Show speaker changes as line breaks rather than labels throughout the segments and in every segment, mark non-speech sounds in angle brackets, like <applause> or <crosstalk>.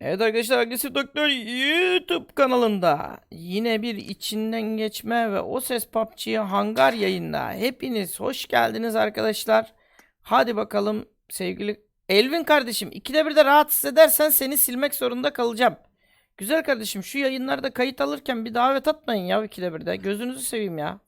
Evet arkadaşlar Agresif Doktor YouTube kanalında yine bir içinden geçme ve o ses PUBG'ye hangar yayında. Hepiniz hoş geldiniz arkadaşlar. Hadi bakalım sevgili Elvin kardeşim ikide bir de rahatsız edersen seni silmek zorunda kalacağım. Güzel kardeşim şu yayınlarda kayıt alırken bir davet atmayın ya ikide bir de. Gözünüzü seveyim ya.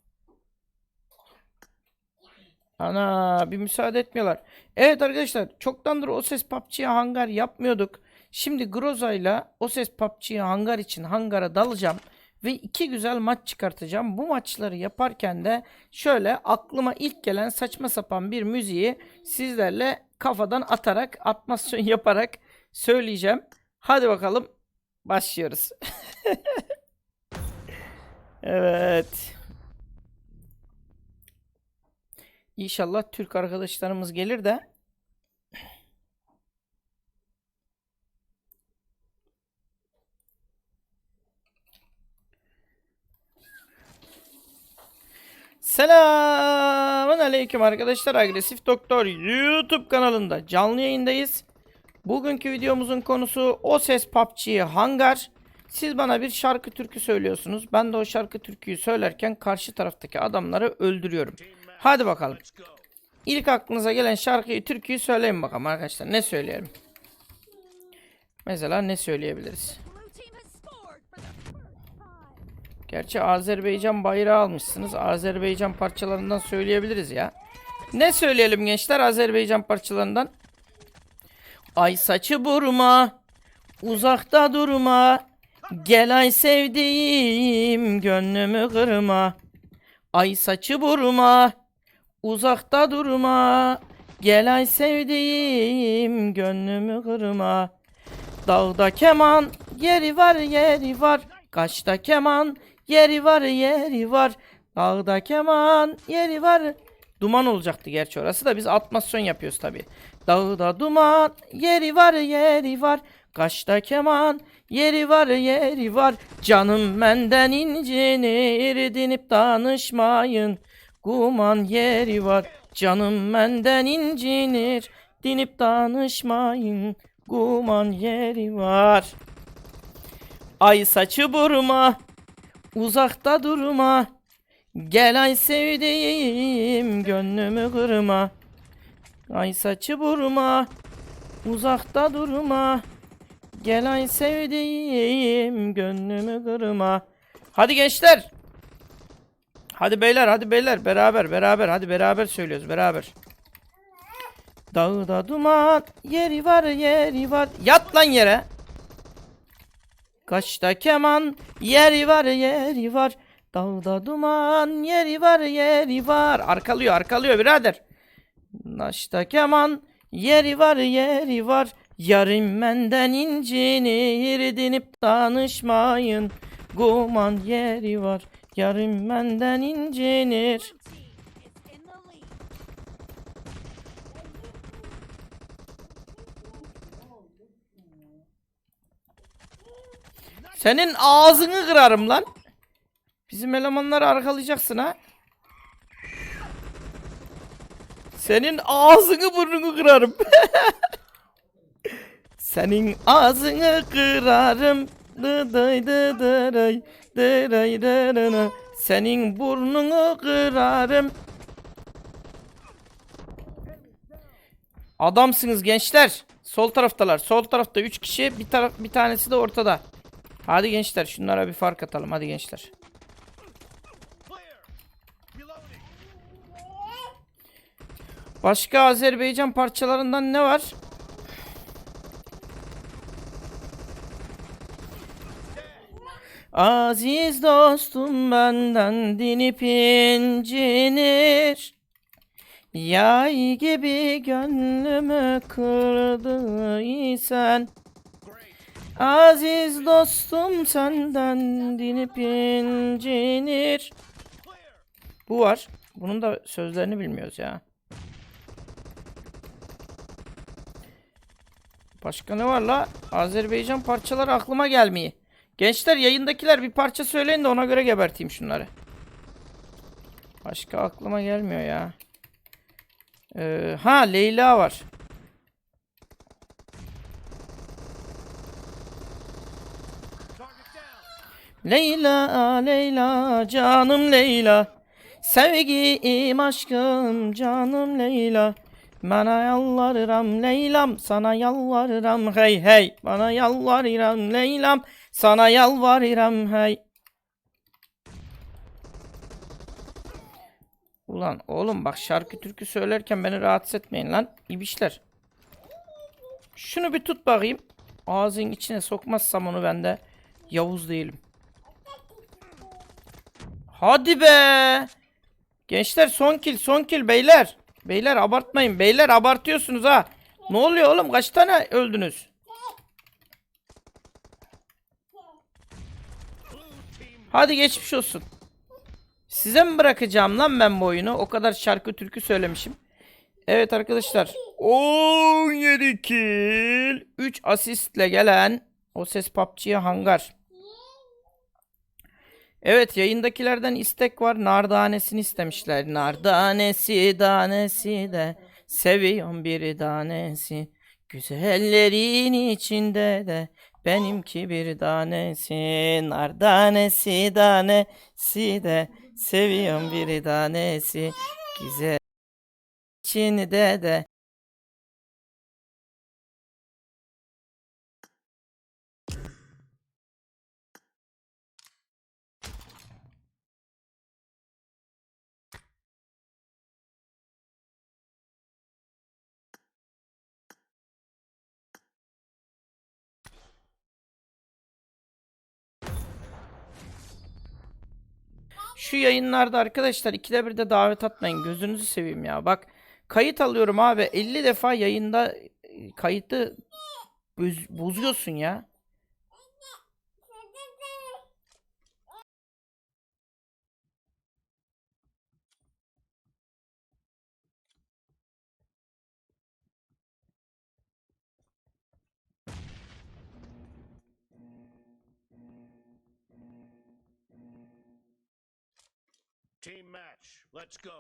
Ana bir müsaade etmiyorlar. Evet arkadaşlar çoktandır o ses PUBG'ye hangar yapmıyorduk. Şimdi Groza'yla o ses PUBG'ye hangar için hangara dalacağım. Ve iki güzel maç çıkartacağım. Bu maçları yaparken de şöyle aklıma ilk gelen saçma sapan bir müziği sizlerle kafadan atarak, atmasyon <laughs> yaparak söyleyeceğim. Hadi bakalım başlıyoruz. <laughs> evet. İnşallah Türk arkadaşlarımız gelir de Selamun aleyküm arkadaşlar. Agresif Doktor YouTube kanalında canlı yayındayız. Bugünkü videomuzun konusu O Ses PUBG Hangar. Siz bana bir şarkı türkü söylüyorsunuz. Ben de o şarkı türküyü söylerken karşı taraftaki adamları öldürüyorum. Hadi bakalım. İlk aklınıza gelen şarkıyı, türküyü söyleyin bakalım arkadaşlar. Ne söyleyelim? Mesela ne söyleyebiliriz? Gerçi Azerbaycan bayrağı almışsınız. Azerbaycan parçalarından söyleyebiliriz ya. Ne söyleyelim gençler Azerbaycan parçalarından? Ay saçı burma, uzakta durma. Gel ay sevdiğim, gönlümü kırma. Ay saçı burma, uzakta durma. Gel ay sevdiğim, gönlümü kırma. Dağda keman yeri var yeri var. Kaçta keman yeri var yeri var. Dağda keman yeri var. Duman olacaktı gerçi orası da biz atmasyon yapıyoruz tabi. Dağda duman yeri var yeri var. Kaçta keman yeri var yeri var. Canım benden incinir dinip danışmayın. Kuman yeri var. Canım benden incinir dinip danışmayın. Kuman yeri var. Ay saçı burma, uzakta durma. Gel ay sevdiğim, gönlümü kırma. Ay saçı burma, uzakta durma. Gel ay sevdiğim, gönlümü kırma. Hadi gençler. Hadi beyler, hadi beyler. Beraber, beraber. Hadi beraber söylüyoruz, beraber. Dağda duman, yeri var, yeri var. Yat lan yere. Kaçta keman yeri var yeri var. Dağda duman yeri var yeri var. Arkalıyor arkalıyor birader. Kaçta keman yeri var yeri var. Yarım benden incinir dinip danışmayın. Guman yeri var. Yarım benden incinir. Senin ağzını kırarım lan. Bizim elemanları arkalayacaksın ha. Senin ağzını burnunu kırarım. <laughs> Senin ağzını kırarım. Senin burnunu kırarım. Adamsınız gençler. Sol taraftalar. Sol tarafta 3 kişi, bir taraf bir tanesi de ortada. Hadi gençler şunlara bir fark atalım hadi gençler. Başka Azerbaycan parçalarından ne var? Aziz dostum benden dinip incinir. Yay gibi gönlümü kırdıysan. Aziz dostum senden dinip incinir. Bu var. Bunun da sözlerini bilmiyoruz ya. Başka ne var la? Azerbaycan parçaları aklıma gelmiyor. Gençler yayındakiler bir parça söyleyin de ona göre geberteyim şunları. Başka aklıma gelmiyor ya. Ee, ha Leyla var. Leyla Leyla canım Leyla. Sevgim aşkım canım Leyla. Bana yalvarırım Leylam sana yalvarırım hey hey. Bana yalvarırım Leylam sana yalvarırım hey. Ulan oğlum bak şarkı türkü söylerken beni rahatsız etmeyin lan. İbişler Şunu bir tut bakayım. Ağzın içine sokmazsam onu ben de Yavuz değilim Hadi be. Gençler son kill son kill beyler. Beyler abartmayın. Beyler abartıyorsunuz ha. Ne oluyor oğlum? Kaç tane öldünüz? Hadi geçmiş olsun. Size mi bırakacağım lan ben bu oyunu? O kadar şarkı türkü söylemişim. Evet arkadaşlar. 17 kill. 3 asistle gelen o ses PUBG'ye hangar. Evet yayındakilerden istek var. Nardanesini istemişler. Nardanesi danesi de seviyorum bir tanesi. Güzellerin içinde de benimki bir tanesi. Nardanesi danesi de seviyorum bir tanesi. Güzel içinde de Şu yayınlarda arkadaşlar ikide bir de davet atmayın. Gözünüzü seveyim ya. Bak kayıt alıyorum abi. 50 defa yayında e, kayıtı boz- bozuyorsun ya.
Team match. Let's go.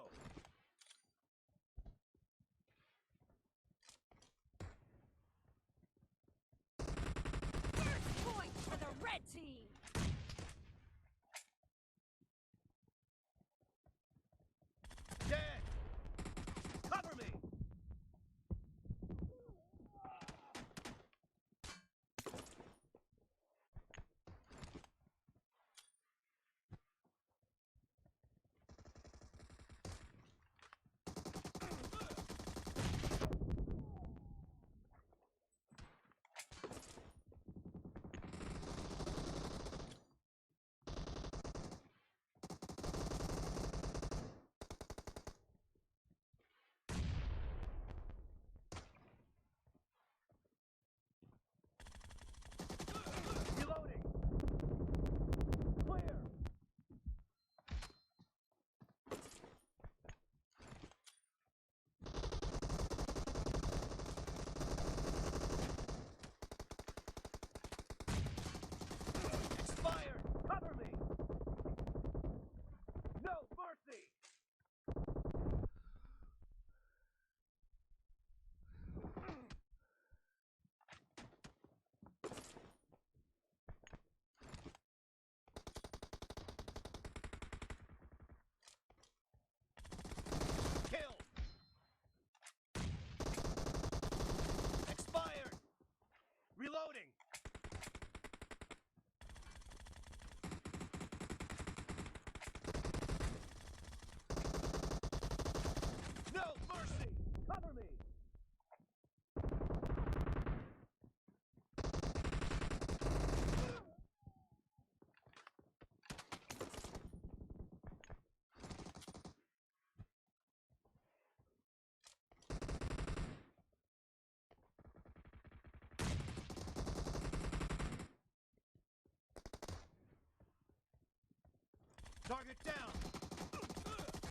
Target down.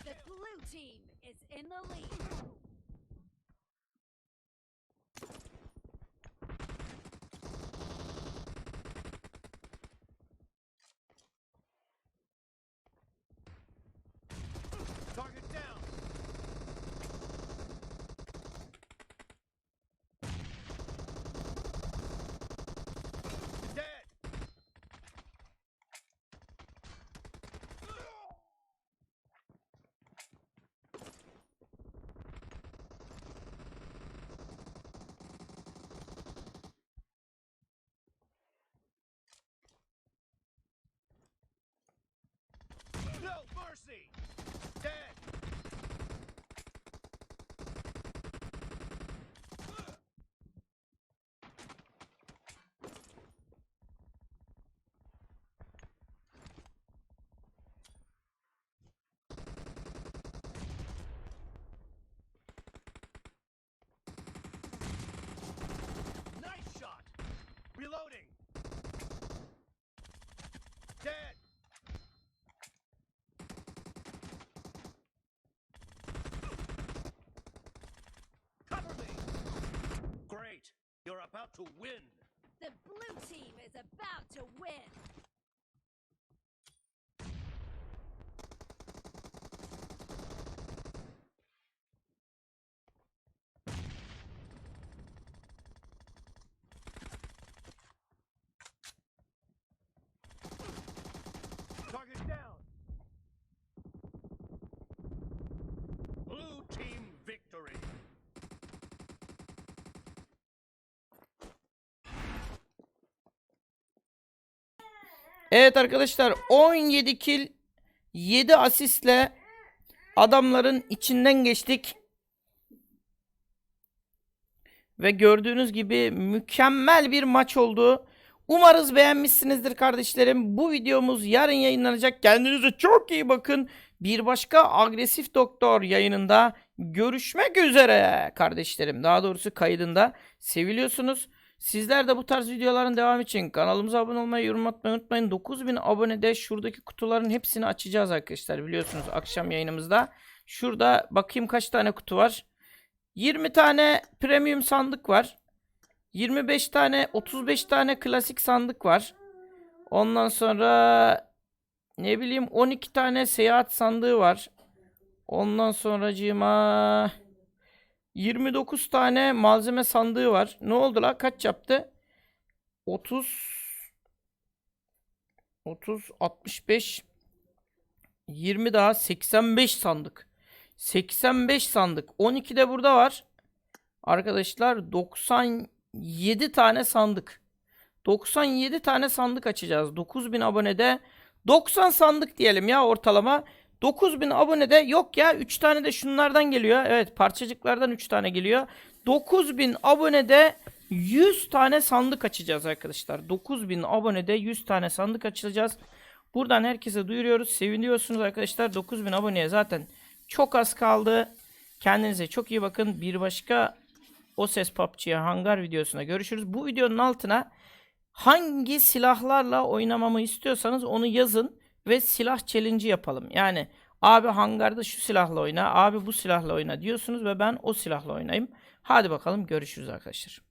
The blue team is in the lead.
Target down. Dead. mercy. Dead. You're about to win.
The blue team is about to win.
Evet arkadaşlar 17 kill 7 asistle adamların içinden geçtik. Ve gördüğünüz gibi mükemmel bir maç oldu. Umarız beğenmişsinizdir kardeşlerim. Bu videomuz yarın yayınlanacak. Kendinize çok iyi bakın. Bir başka agresif doktor yayınında görüşmek üzere kardeşlerim. Daha doğrusu kaydında seviliyorsunuz. Sizler de bu tarz videoların devamı için kanalımıza abone olmayı, yorum atmayı unutmayın. 9000 abonede şuradaki kutuların hepsini açacağız arkadaşlar. Biliyorsunuz akşam yayınımızda. Şurada bakayım kaç tane kutu var. 20 tane premium sandık var. 25 tane 35 tane klasik sandık var. Ondan sonra ne bileyim 12 tane seyahat sandığı var. Ondan sonracığıma 29 tane malzeme sandığı var. Ne oldu la? Kaç yaptı? 30 30 65 20 daha 85 sandık. 85 sandık. 12 de burada var. Arkadaşlar 97 tane sandık. 97 tane sandık açacağız. 9000 abonede 90 sandık diyelim ya ortalama. 9000 abonede yok ya 3 tane de şunlardan geliyor. Evet parçacıklardan 3 tane geliyor. 9000 abonede 100 tane sandık açacağız arkadaşlar. 9000 abonede 100 tane sandık açacağız. Buradan herkese duyuruyoruz. Seviniyorsunuz arkadaşlar. 9000 aboneye zaten çok az kaldı. Kendinize çok iyi bakın. Bir başka o ses PUBG'ye hangar videosuna görüşürüz. Bu videonun altına hangi silahlarla oynamamı istiyorsanız onu yazın ve silah challenge yapalım. Yani abi hangarda şu silahla oyna, abi bu silahla oyna diyorsunuz ve ben o silahla oynayayım. Hadi bakalım görüşürüz arkadaşlar.